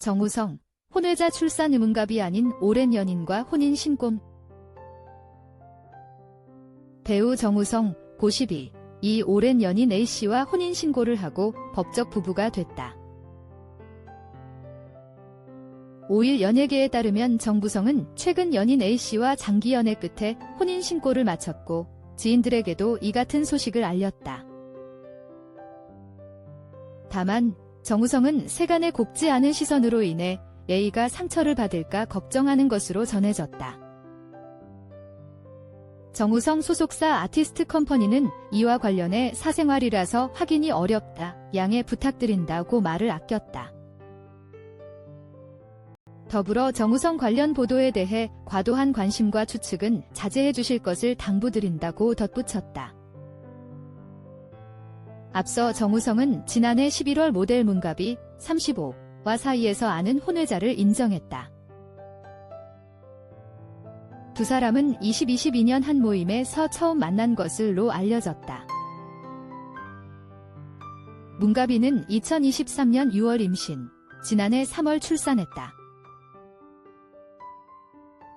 정우성, 혼외자 출산 의문갑이 아닌 오랜 연인과 혼인 신고. 배우 정우성, 고12, 이 오랜 연인 A씨와 혼인 신고를 하고 법적 부부가 됐다. 5일 연예계에 따르면 정부성은 최근 연인 A씨와 장기 연애 끝에 혼인 신고를 마쳤고 지인들에게도 이 같은 소식을 알렸다. 다만 정우성은 세간의 곱지 않은 시선으로 인해 A가 상처를 받을까 걱정하는 것으로 전해졌다. 정우성 소속사 아티스트 컴퍼니는 이와 관련해 사생활이라서 확인이 어렵다. 양해 부탁드린다고 말을 아꼈다. 더불어 정우성 관련 보도에 대해 과도한 관심과 추측은 자제해 주실 것을 당부드린다고 덧붙였다. 앞서 정우성은 지난해 11월 모델 문갑이 35와 사이에서 아는 혼외자를 인정했다. 두 사람은 2022년 한 모임에서 처음 만난 것으로 알려졌다. 문가비는 2023년 6월 임신, 지난해 3월 출산했다.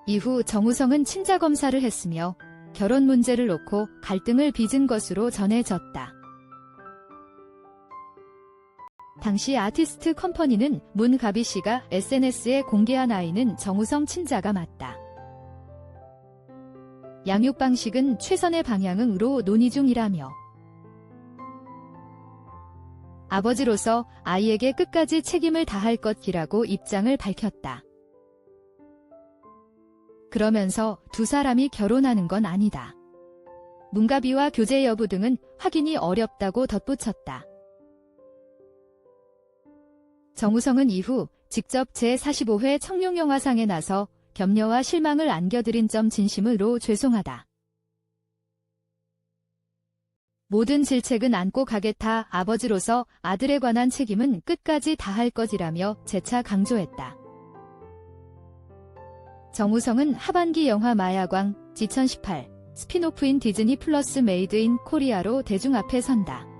이후 정우성은 친자 검사를 했으며 결혼 문제를 놓고 갈등을 빚은 것으로 전해졌다. 당시 아티스트 컴퍼니는 문가비 씨가 SNS에 공개한 아이는 정우성 친자가 맞다. 양육 방식은 최선의 방향으로 논의 중이라며 아버지로서 아이에게 끝까지 책임을 다할 것이라고 입장을 밝혔다. 그러면서 두 사람이 결혼하는 건 아니다. 문가비와 교제 여부 등은 확인이 어렵다고 덧붙였다. 정우성은 이후 직접 제45회 청룡영화상에 나서 격려와 실망을 안겨드린 점 진심으로 죄송하다. 모든 질책은 안고 가겠다. 아버지로서 아들에 관한 책임은 끝까지 다할 것이라며 재차 강조했다. 정우성은 하반기 영화 마야광 2018 스피노프인 디즈니 플러스 메이드 인 코리아로 대중 앞에 선다.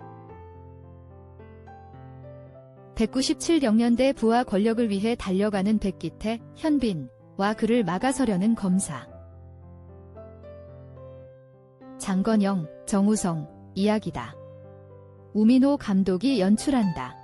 197년대 부하 권력을 위해 달려가는 백기태, 현빈과 그를 막아서려는 검사. 장건영, 정우성, 이야기다. 우민호 감독이 연출한다.